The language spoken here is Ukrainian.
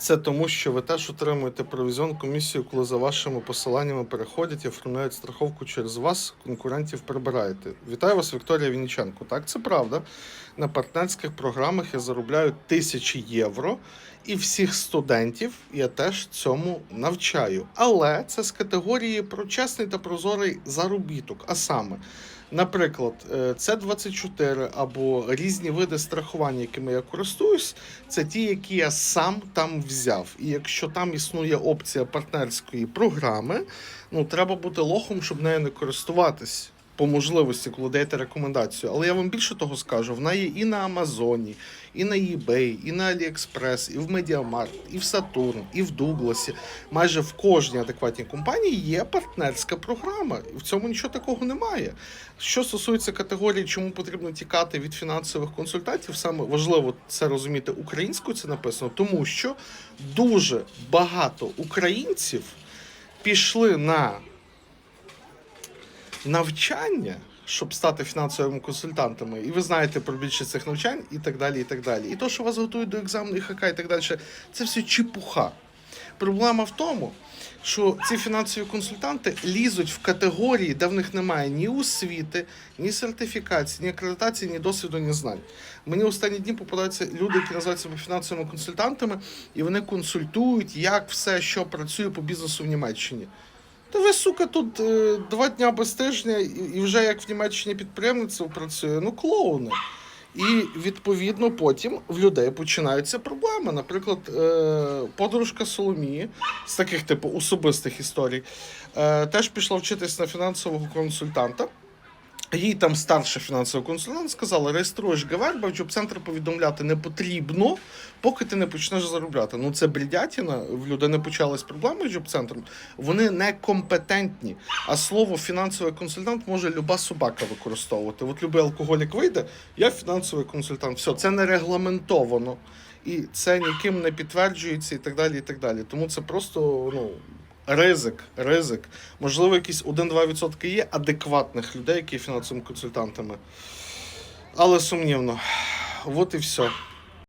Це тому, що ви теж отримуєте провізіон комісію, коли за вашими посиланнями переходять і оформляють страховку через вас, конкурентів прибираєте. Вітаю вас, Вікторія Вінниченко. Так, це правда. На партнерських програмах я заробляю тисячі євро, і всіх студентів я теж цьому навчаю. Але це з категорії про чесний та прозорий заробіток. А саме, наприклад, це 24 або різні види страхування, якими я користуюсь, це ті, які я сам там взяв. І якщо там існує опція партнерської програми, ну треба бути лохом, щоб нею не користуватись. По можливості, коли даєте рекомендацію. Але я вам більше того скажу: вона є і на Амазоні, і на eBay, і на AliExpress, і в Mediamarkt, і в Saturn, і в Дугласі. Майже в кожній адекватній компанії є партнерська програма. І в цьому нічого такого немає. Що стосується категорії, чому потрібно тікати від фінансових консультантів, саме важливо це розуміти українською. Це написано, тому що дуже багато українців пішли на навчання, щоб стати фінансовими консультантами, і ви знаєте про більшість цих навчань, і так далі. І так далі. І то, що вас готують до екзамену ІХК і так далі, це все чепуха. Проблема в тому, що ці фінансові консультанти лізуть в категорії, де в них немає ні освіти, ні сертифікації, ні акредитації, ні досвіду, ні знань. Мені останні дні попадаються люди, які називають себе фінансовими консультантами, і вони консультують, як все, що працює по бізнесу в Німеччині. Та ви, сука, тут е, два дня без тижня, і, і вже як в Німеччині підприємництво працює, ну клоуни. І відповідно потім в людей починаються проблеми. Наприклад, е, подружка Соломії з таких типу особистих історій е, теж пішла вчитись на фінансового консультанта. Їй там старший фінансовий консультант сказала, реєструєш ГВР, бо в джоб-центр повідомляти не потрібно, поки ти не почнеш заробляти. Ну це бредятіна, в людини почались проблеми з джоб-центром. Вони некомпетентні. А слово фінансовий консультант може люба собака використовувати. От любий алкоголік вийде, я фінансовий консультант. Все, це не регламентовано. І це ніким не підтверджується, і так далі. і так далі. Тому це просто ну, ризик, ризик. Можливо, якісь 1-2% є адекватних людей, які є фінансовими консультантами. Але сумнівно. От і все.